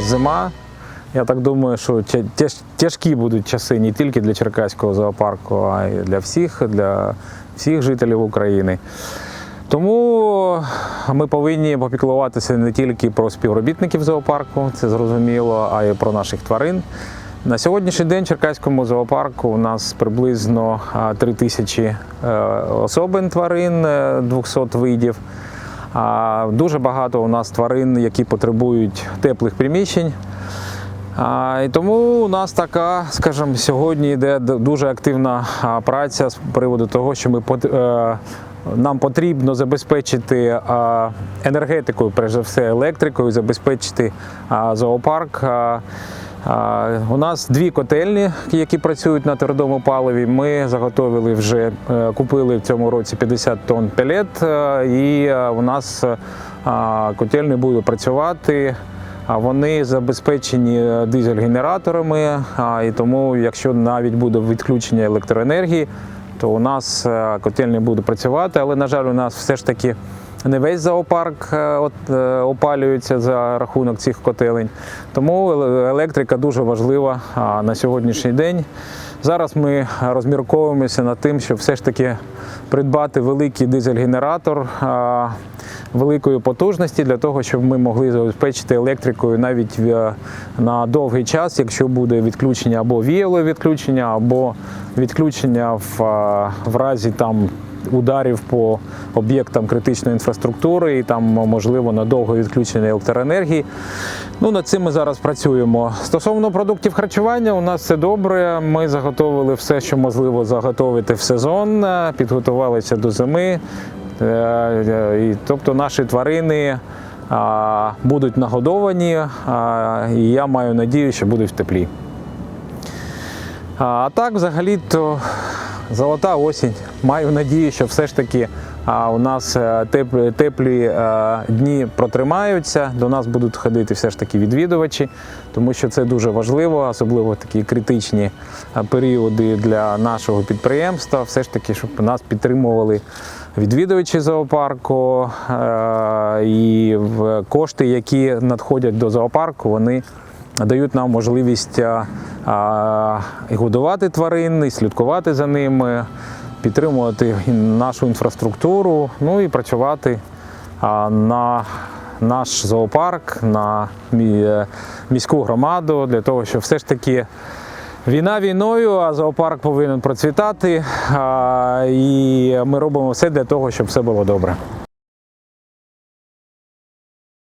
зима. Я так думаю, що тяжкі будуть часи не тільки для Черкаського зоопарку, а й для всіх, для всіх жителів України. Тому ми повинні попіклуватися не тільки про співробітників зоопарку, це зрозуміло, а й про наших тварин. На сьогоднішній день в Черкаському зоопарку у нас приблизно а, 3 тисячі е, особин тварин, е, 200 видів. Дуже багато у нас тварин, які потребують теплих приміщень. І тому у нас така, скажімо, сьогодні йде дуже активна праця з приводу того, що ми е, нам потрібно забезпечити енергетикою, перш за все, електрикою, забезпечити зоопарк. У нас дві котельні, які працюють на твердому паливі. Ми заготовили вже, е, купили в цьому році 50 тонн пелет, е, і е, у нас котельні будуть працювати. Вони забезпечені дизель-генераторами, і тому, якщо навіть буде відключення електроенергії, то у нас котельні будуть працювати. Але, на жаль, у нас все ж таки не весь зоопарк е, от, е, опалюється за рахунок цих котелень. Тому електрика дуже важлива на сьогоднішній день. Зараз ми розмірковуємося над тим, щоб все ж таки придбати великий дизель-генератор великої потужності для того, щоб ми могли забезпечити електрикою навіть е, на довгий час, якщо буде відключення або віялове відключення, або відключення в, в разі там. Ударів по об'єктам критичної інфраструктури і там можливо надовго відключення електроенергії. Ну над цим ми зараз працюємо. Стосовно продуктів харчування, у нас все добре. Ми заготовили все, що можливо заготовити в сезон, е, підготувалися до зими. Е, е, і, Тобто наші тварини будуть нагодовані, і я маю надію, що будуть в теплі. А, так, взагалі-то золота осінь. Маю надію, що все ж таки у нас е, теплі, теплі дні протримаються. До нас будуть ходити все ж таки відвідувачі, тому що це дуже важливо, особливо такі критичні періоди для нашого підприємства. Все ж таки, щоб нас підтримували відвідувачі зоопарку е, і кошти, які надходять до зоопарку, вони дають нам можливість а, і годувати тварин, і слідкувати за ними, підтримувати нашу інфраструктуру, ну і працювати на наш зоопарк, на е, міську громаду для того, щоб все ж таки. Війна війною, а зоопарк повинен процвітати. І ми робимо все для того, щоб все було добре.